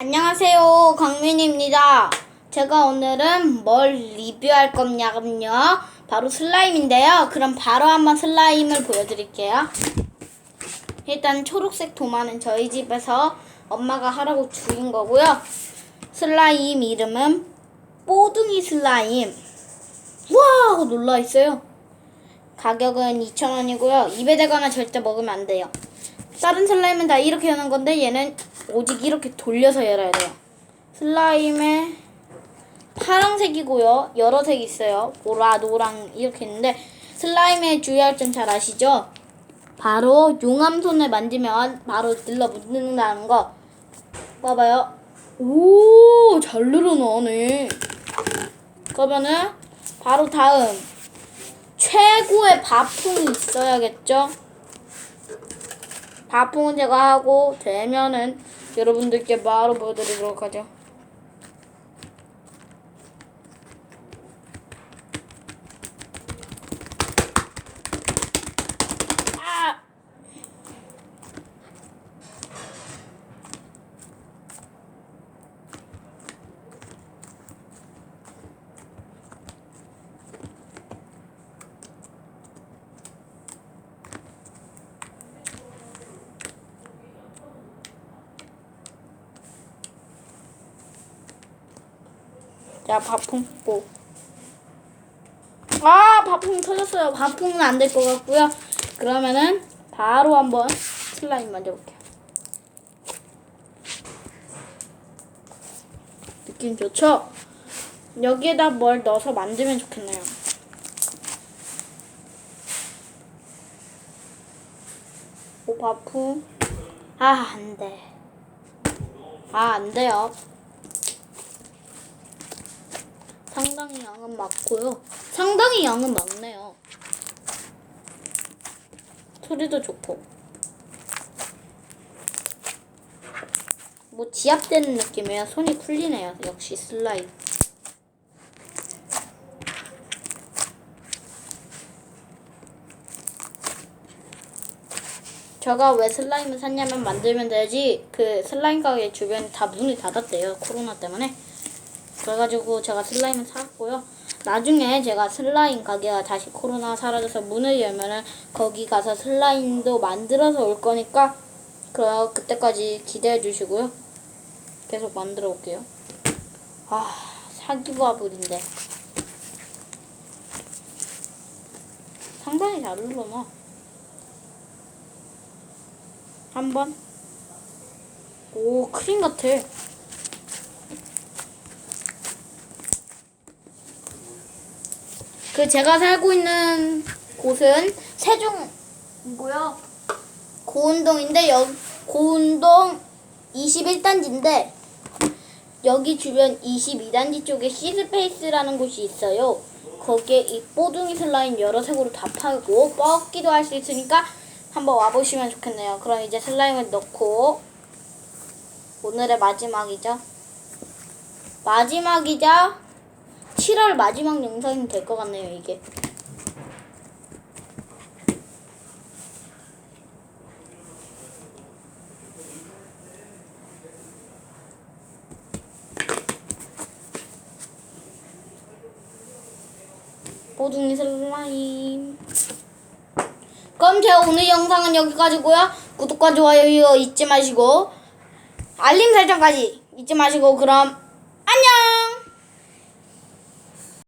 안녕하세요. 강민입니다. 제가 오늘은 뭘 리뷰할 거냐면요. 바로 슬라임인데요. 그럼 바로 한번 슬라임을 보여드릴게요. 일단 초록색 도마는 저희 집에서 엄마가 하라고 주인 거고요. 슬라임 이름은 뽀둥이 슬라임. 우와! 하고 놀라 있어요. 가격은 2,000원이고요. 입에 대거나 절대 먹으면 안 돼요. 다른 슬라임은 다 이렇게 여는 건데 얘는 오직 이렇게 돌려서 열어야 돼요. 슬라임에 파란색이고요. 여러 색이 있어요. 보라, 노랑 이렇게 있는데 슬라임에 주의할 점 잘 아시죠? 바로 용암 손을 만지면 바로 들러 묻는다는 거. 봐봐요. 오, 잘 늘어나네. 그러면은 바로 다음 최고의 바풍이 있어야겠죠? 바풍은 제가 하고 되면은 여러분들께 바로 보여드리도록 하죠. 아! 자, 바풍 고. 아, 바풍 터졌어요. 바풍은 안 될 것 같고요. 그러면은 바로 한번 슬라임 만져볼게요. 느낌 좋죠? 여기에다 뭘 넣어서 만들면 좋겠네요. 오, 바풍. 아, 안 돼. 아, 안 돼요. 상당히 양은 많고요. 상당히 양은 많네요. 소리도 좋고. 뭐 지압되는 느낌이에요. 손이 풀리네요. 역시 슬라임. 제가 왜 슬라임을 샀냐면 만들면 되지 그 슬라임 가게 주변이 다 문이 닫았대요 코로나 때문에 그래가지고 제가 슬라임을 샀고요. 나중에 제가 슬라임 가게가 다시 코로나 사라져서 문을 열면은 거기 가서 슬라임도 만들어서 올 거니까 그 그때까지 기대해 주시고요. 계속 만들어 올게요. 아 사기바불인데 상당히 잘 흘러나. 한번 오 크림 같아. 그 제가 살고 있는 곳은 세종이고요. 고운동인데 여 고운동 21단지인데 여기 주변 22단지 쪽에 시스페이스라는 곳이 있어요. 거기에 이 뽀둥이 슬라임 여러 색으로 다 팔고 뽑기도 할 수 있으니까 한번 와보시면 좋겠네요. 그럼 이제 슬라임을 넣고 오늘의 마지막이죠. 마지막이자 7월 마지막 영상이 될 것 같네요, 이게. 뽀둥이 슬라임. 그럼 제 오늘 영상은 여기까지고요. 구독과 좋아요 잊지 마시고 알림 설정까지 잊지 마시고 그럼